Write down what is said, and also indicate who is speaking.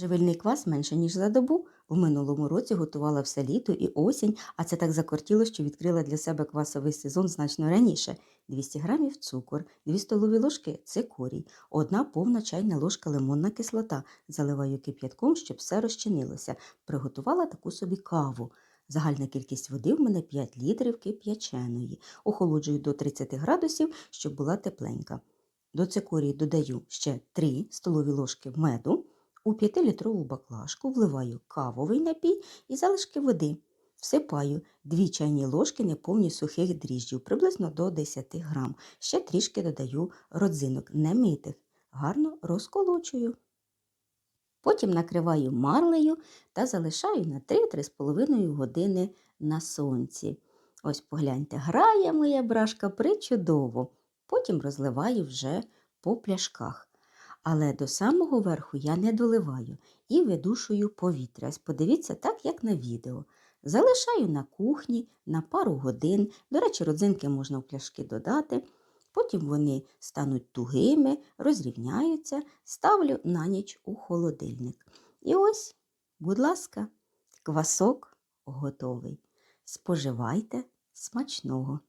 Speaker 1: Живильний квас менше, ніж за добу. В минулому році готувала все літо і осінь, а це так закортіло, що відкрила для себе квасовий сезон значно раніше. 200 грамів цукор, 2 столові ложки цикорій, одна повна чайна ложка лимонна кислота. Заливаю кип'ятком, щоб все розчинилося. Приготувала таку собі каву. Загальна кількість води в мене 5 літрів кип'яченої. Охолоджую до 30 градусів, щоб була тепленька. До цикорії додаю ще 3 столові ложки меду. У 5-літрову баклажку вливаю кавовий напій і залишки води. Всипаю 2 чайні ложки неповні сухих дріжджів, приблизно до 10 грам. Ще трішки додаю родзинок, не митих. Гарно розколочую. Потім накриваю марлею та залишаю на 3-3,5 години на сонці. Ось погляньте, грає моя брашка причудово. Потім розливаю вже по пляшках. Але до самого верху я не доливаю і видушую повітря. Подивіться так, як на відео. Залишаю на кухні на пару годин. До речі, родзинки можна в пляшки додати. Потім вони стануть тугими, розрівняються, ставлю на ніч у холодильник. І ось, будь ласка, квасок готовий. Споживайте смачного!